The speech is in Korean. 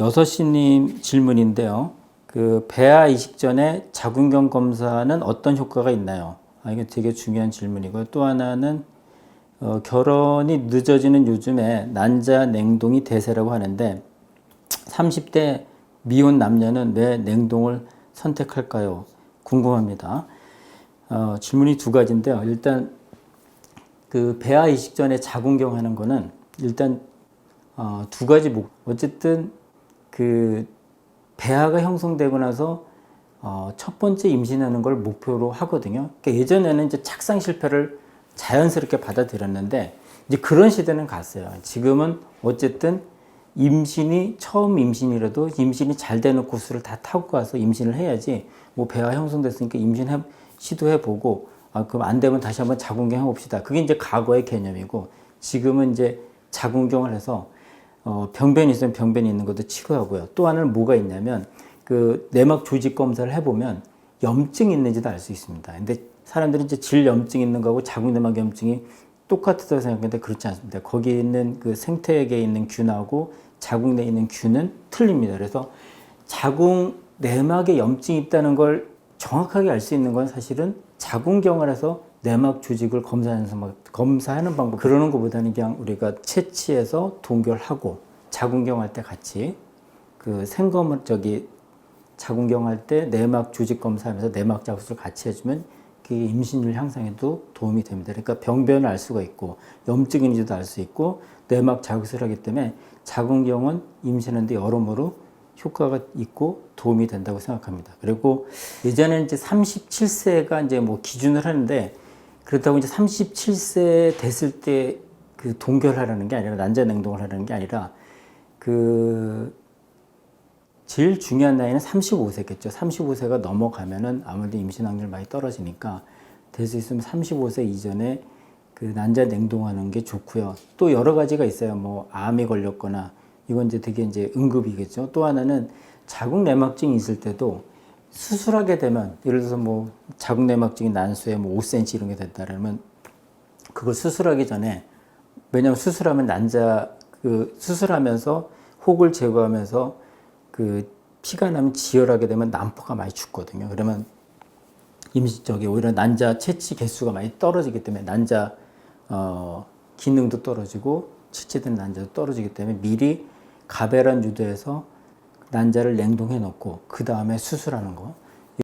여섯시님 질문인데요. 그 배아 이식 전에 자궁경 검사는 어떤 효과가 있나요? 아, 이게 되게 중요한 질문이고요. 또 하나는 어, 결혼이 늦어지는 요즘에 난자 냉동이 대세라고 하는데 30대 미혼 남녀는 왜 냉동을 선택할까요? 궁금합니다. 어, 질문이 두 가지인데요. 일단 그 배아 이식 전에 자궁경 하는 거는 일단 어, 두 가지 목 어쨌든 그 배아가 형성되고 나서 어, 첫 번째 임신하는 걸 목표로 하거든요. 그러니까 예전에는 이제 착상 실패를 자연스럽게 받아들였는데 이제 그런 시대는 갔어요. 지금은 어쨌든 임신이 처음 임신이라도 임신이 잘 되는 코스를 다 타고 가서 임신을 해야지 뭐 배아 형성됐으니까 임신해 시도해 보고 아 그럼 안 되면 다시 한번 자궁경 해봅시다. 그게 이제 과거의 개념이고 지금은 이제 자궁경을 해서 어, 병변이 있으면 병변이 있는 것도 치료하고요. 또 하나는 뭐가 있냐면 그 내막 조직 검사를 해보면 염증이 있는지도 알 수 있습니다. 근데 사람들이 이제 질 염증 있는 거하고 자궁 내막 염증이 똑같다고 생각하는데 그렇지 않습니다. 거기에 있는 그 생태계에 있는 균하고 자궁 내에 있는 균은 틀립니다. 그래서 자궁 내막에 염증이 있다는 걸 정확하게 알 수 있는 건 사실은 자궁경을 해서 내막 조직을 검사하는, 막 검사하는 방법. 그러는 것보다는 그냥 우리가 채취해서 동결하고 자궁경 할 때 같이 그 생검을 저기 자궁경 할 때 내막 조직 검사하면서 내막 자극을 같이 해주면 그게 임신율 향상에도 도움이 됩니다. 그러니까 병변을 알 수가 있고 염증인지도 알 수 있고 내막 자극을 하기 때문에 자궁경은 임신하는데 여러모로 효과가 있고 도움이 된다고 생각합니다. 그리고 예전에는 이제 37세가 이제 뭐 기준을 하는데 그렇다고 이제 37세 됐을 때 그 동결하라는 게 아니라 난자 냉동을 하라는 게 아니라 그 제일 중요한 나이는 35세겠죠. 35세가 넘어가면은 아무래도 임신 확률 많이 떨어지니까 될 수 있으면 35세 이전에 그 난자 냉동하는 게 좋고요. 또 여러 가지가 있어요. 뭐 암이 걸렸거나 이건 이제 되게 이제 응급이겠죠. 또 하나는 자궁 내막증이 있을 때도 수술하게 되면 예를 들어서 뭐 자궁 내막증이 난수에 뭐 5cm 이런 게 됐다라면 그걸 수술하기 전에 왜냐하면 수술하면 난자 그 수술하면서 혹을 제거하면서 그 피가 나면 지혈하게 되면 난포가 많이 죽거든요. 그러면 쪽에 오히려 난자 채취 개수가 많이 떨어지기 때문에 난자 어, 기능도 떨어지고 채취된 난자도 떨어지기 때문에 미리 가배란 유도해서 난자를 냉동해 놓고 그 다음에 수술하는 거.